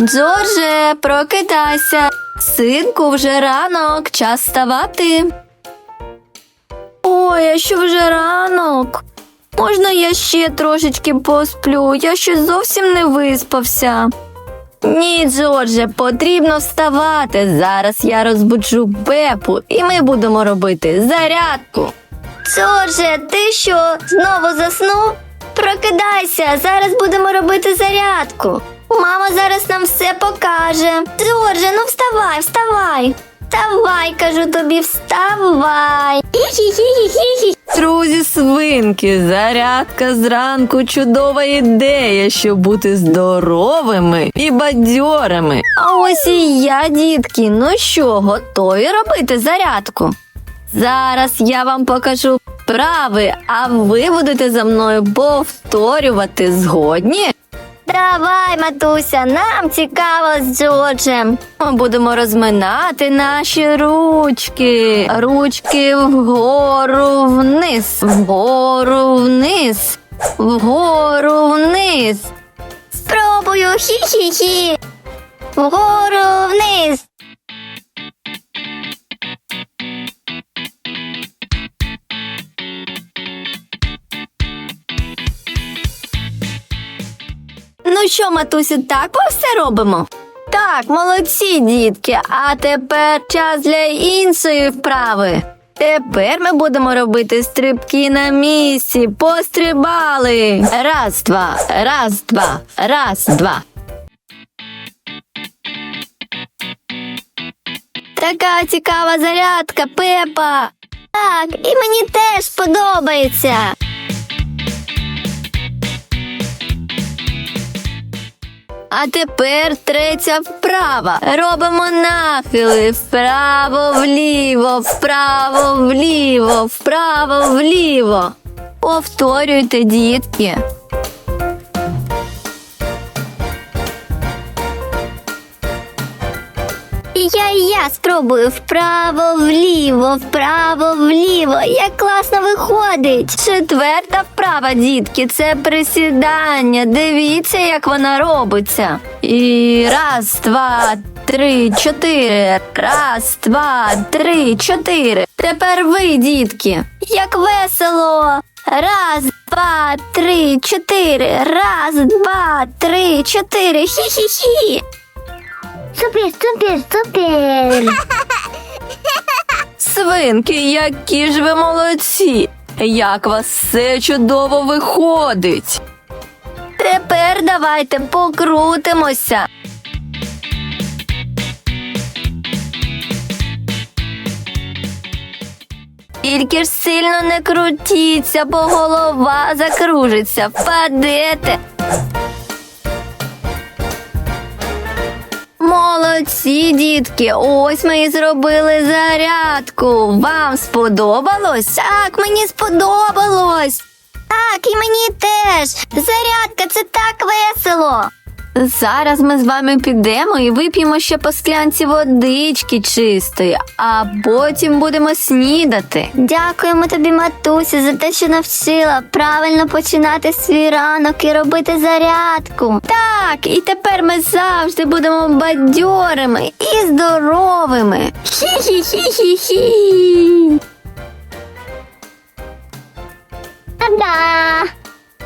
Джордже, прокидайся. Синку, вже ранок, час вставати. Ой, а що вже ранок? Можна я ще трошечки посплю? Я ще зовсім не виспався. Ні, Джордже, потрібно вставати. Зараз я розбуджу Пепу, і ми будемо робити зарядку. Джордже, ти що, знову заснув? Прокидайся, зараз будемо робити зарядку. Мама зараз нам все покаже. Джордже, ну вставай, вставай. Вставай, кажу тобі, вставай. Друзі, свинки, зарядка зранку чудова ідея, щоб бути здоровими і бадьорими. А ось і я, дітки, ну що, готові робити зарядку? Зараз я вам покажу вправи, а ви будете за мною повторювати згодні? Давай, матуся, нам цікаво з Джорджем. Будемо розминати наші ручки. Ручки вгору вниз, вгору вниз, вгору вниз. Спробую хі-хі-хі. Вгору вниз. Ну що, матусю, так ми все робимо? Так, молодці, дітки. А тепер час для іншої вправи. Тепер ми будемо робити стрибки на місці. Пострибали. Раз, два, раз, два, раз, два. Така цікава зарядка, Пепа. Так, і мені теж подобається. А тепер третя вправа. Робимо нахили вправо вліво, вправо вліво, вправо вліво. Повторюйте, дітки. Я, і я спробую вправо вліво, вправо вліво. Як класно виходить. Четверта вправа, дітки, це присідання. Дивіться, як вона робиться. І раз, два, три, чотири. Раз, два, три, чотири. Тепер ви, дітки. Як весело. Раз, два, три, чотири. Раз, два, три, чотири. Хі-хі-хі. Супер, супер, супер. Свинки, які ж ви молодці! Як вас все чудово виходить. Тепер давайте покрутимося. Тільки ж сильно не крутіться, бо голова закружиться, впадете. Молодці, дітки, ось ми і зробили зарядку. Вам сподобалось? Так, мені сподобалось. Так, і мені теж. Зарядка це так весело. Зараз ми з вами підемо і вип'ємо ще по склянці водички чистої, а потім будемо снідати. Дякуємо тобі, матусі, за те, що навчила правильно починати свій ранок і робити зарядку. Так, і тепер ми завжди будемо бадьорими і здоровими. Хі-хі-хі-хі-хі.